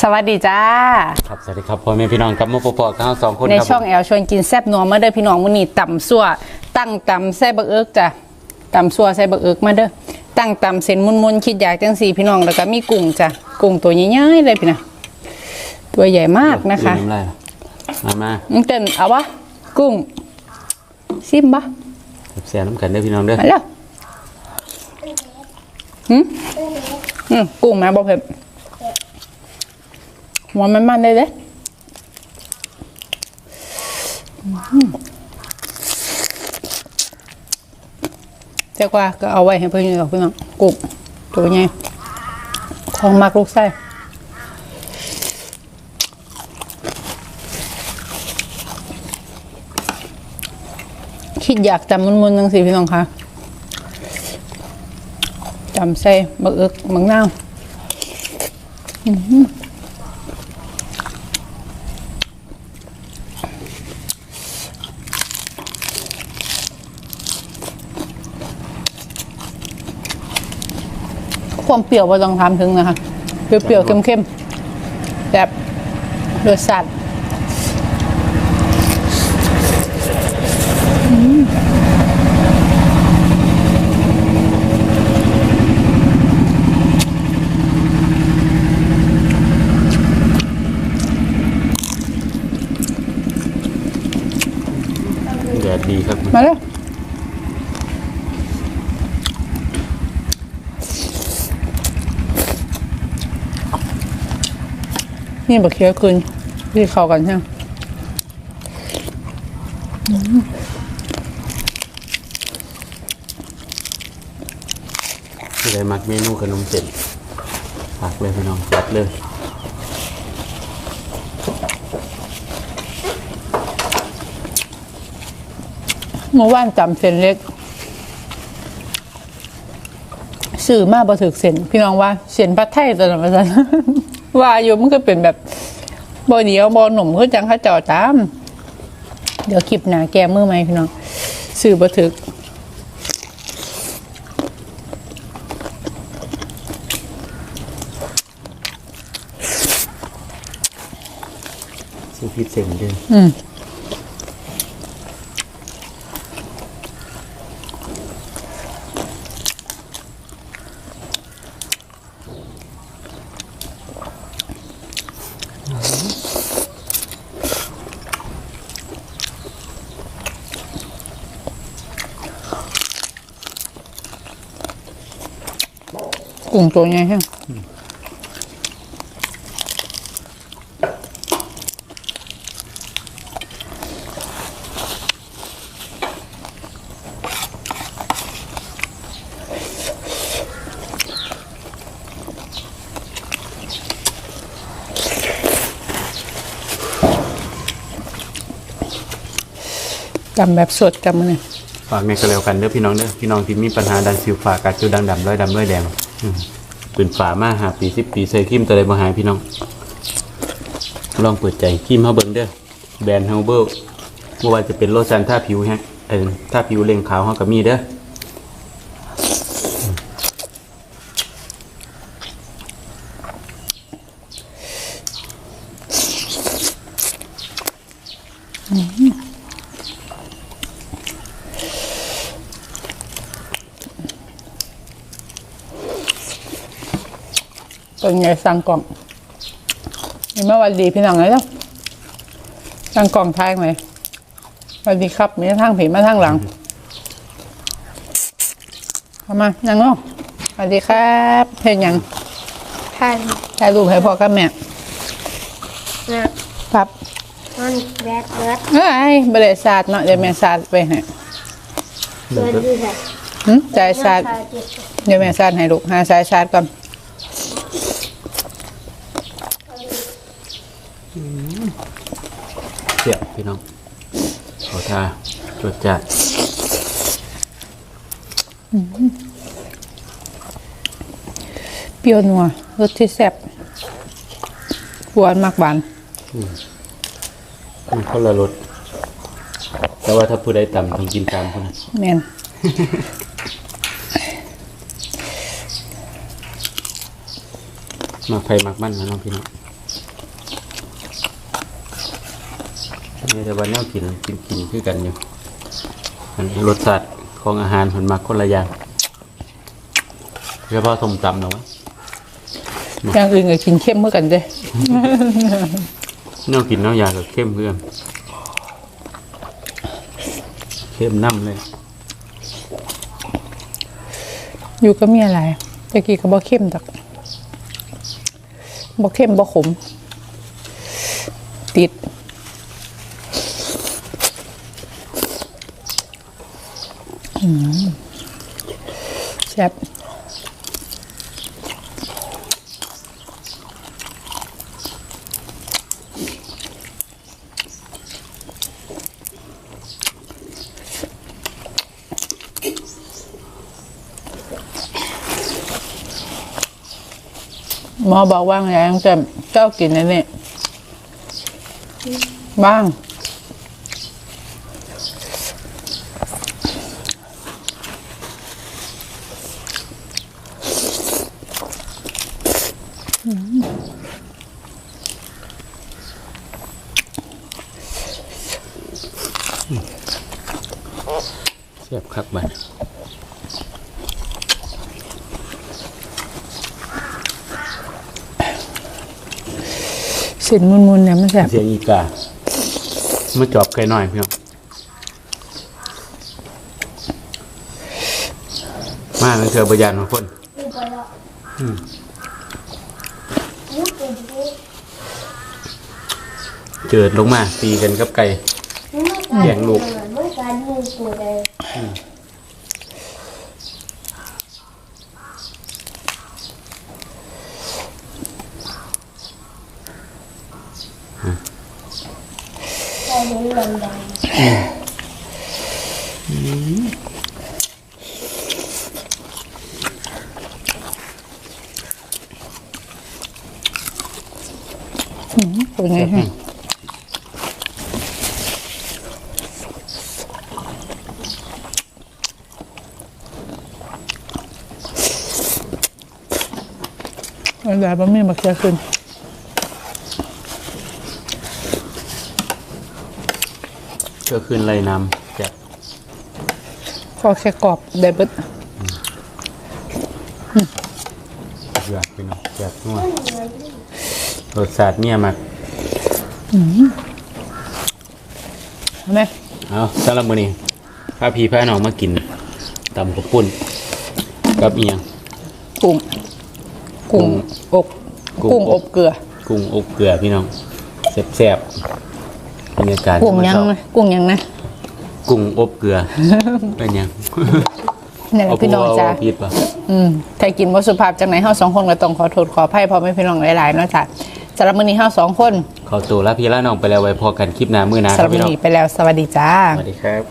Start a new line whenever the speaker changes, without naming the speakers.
สวัสดีจ้า
ครับสวัสดีครับพ่อแม่พี่น้องกับมาพบกับเราสองคน
ใน
ครับ
ช่องแอลชวนกินแซบนัวมาเด้อพี่น้องมื้อนี้ตำซั่วตั้งตำแซ่บบักเอิกจ้ะตำซั่วใส่บักเอิกมาเด้อตั้งตำเส้นมุนๆคิดอยากจังสี่พี่น้องแล้วก็มีกุ้งจ้ะกุ้งตัวใหญ่ๆเลยพี่นะตัวใหญ่มากนะคะ
ลืมน้ำลายมามา
น้องเต้นเอาวะกุ้งซิมบะ
เสียน้ำกันเด้อพี่น้องเด้อ
มาแล้วหืมอืมกุ้งแม่บ่เผ็ด หัวมันมันเลยเด้อืมเจ้ากว่าก็เอาไว้ให้เพื่อนอยู่ดอกพี่องกุ้งตัวใหญ่ของมักลูกไส้คิดอยากจำมุนๆจังสิพี่น้องคะจำใส่บักเอิกบักนาวอื้อ ความเปรี้ยวเราต้องทำถึงนะคะ เปรี้ยวๆเข้มๆแบบรสชาติ
แดดดีครับ
มาเลย นี่บักเคี้ยวคืนที่เข้ากันใช่ไหม
ที่ได้มักเมนูขนมเส้นฝากเลยพี่น้องจัดเลย
เมื่อวานจำเส้นเล็กสื่อมากบ่ถึกเส้นพี่น้องว่าเส้นผัดไทยตลอดมาซัน ว่าอยู่มันก็เป็นแบบบ่เหนียวบ่หนุ่มคือจังเขาเจาะตาม เดี๋ยวคลิปหนาแกมือไหมพี่น้องสื่อบ่ถึก
ซื้อพิซเส้นเด้อ
อืม กุ้งตัวใหญ่แฮะจำแบบสดจำเนี่ย
ฝากแม่ก็แล้วกันเด้อพี่น้องเด้อพี่น้องที่มีปัญหาดันสิวฝากกัดจุดดังดำร้อยดำร้อยแดง เป็นฝามาหาปีสิบปีใส่ครีมตัวใดบ่หายพี่น้อง ลองเปิดใจคิมเฮาเบิ้งเด้อแบรนด์เฮาเบิลบ่อวานจะเป็นโลชั่นท่าผิวฮะเออท่าผิวเล่งขาวเฮาก็มีเด้อ
เป็นไงสั่งกล่องมีเมื่อวันดีพี่น้องเลยเนาะสั่งกล่องทายไหมสวัสดีครับ มีทางผีมาทางหลังเข้ามานั่งเนาะสวัสดีครับเพนยัง
ท่าน
ถ่ายรูปให้พ่อกับแม่
นะครับมันแบดเบิร์ด
เอ้ยบริษัทเนาะเดี๋ยวแม่ศาสตร์ไปให้
เบิร์ดดีค่ะ
หึจ่ายศาสตร์เดี๋ยวแม่ศาสตร์ให้ลูกหาสายศาสตร์ก่อน
สียบพี่น้องขอทาจวดจัด
เปรี้ยวนัวรสที่แซ่บหวานมากหวาน
มันคนละรสแต่ว่าถ้าผู้ใดต่ำต้องกินตามคนนั้น
แม่น
มากไฟมากมันนะน้องพี่น้อง นี่แต่ว่าแนวกินกินกินคือกันอยู่อันนี้รสชาติของอาหารมันมาคนละอย่างเฉพาะส้มตำเนาะวะ
อย่างอื่นก็กินเข้มเหมือนกันเด้
แนวกินแนวยากับเข้มเพื่อนเข้มน้ำเลย
อยู่ก็มีอะไรตะกี้ก็บ่เข้มดอกบ่เข้มบ่ขม ติด อืม แซ่บหมอบอกว่าไงต้องจะเจ้ากินอันนี้บ้าง
เสียบคักบัน
สินมุนๆเนี่ยมันแซ่บ
เสียงอีกามาจอบไก่หน่อยพี่น้องมาเลยเธอบยานมาคน
นี่ไปแล้วนี่เป็นที่
เจิดลงมาตีกันกับไก่
นี่
แย่งลูก
เมื่อการมูกูเลยใส่เห็นลำดัง
เป็นไงฮะ เวลาบะหมี่มาเคี่ยวขึ้น
ก็ขึ้นไรน้ำแจก
พอแค่กรอบได้เบิด
เดือดพี่น้องแจกนัวรสชาติเนี่ยมาก
เห็นไหม
เอาสำหรับมื้อนี้พาพี่พาน้องมากินตำกบปุ่นกับเอียง
กุ้งกุ้ง อบ
กุ้ง
กุ้ง
อ
อบบเกลือ
กุ้งอบเกลือพี่น้องแซ่บๆบรรยากาศ
กุ้งยัง
ธรรม
นะ
ชาติ
กุ้งยังนะ
กุ้งอบเกลือ เป็นยัง
นี่แหละพี่น้องจ้า
เาผิดป่ะ
อืมถ้ากินวัสุภาพจากไหนเฮาสองคนก็ต้องขอโทษขออภัยเพราะไม่พี่น้องหลายๆเนาะจ้ะสำหรับมื้อนี้เฮาสองคน
ขอตัวลาพี่ละน้องไปแล้วไว้พอกันคลิปหน้ามื้อหน้า
สำห
ค
รั
รั
บบมื้
พี่
อ
น้อง
นี้ไปแล้วสวัสดีจ้า
สวัสดีครับ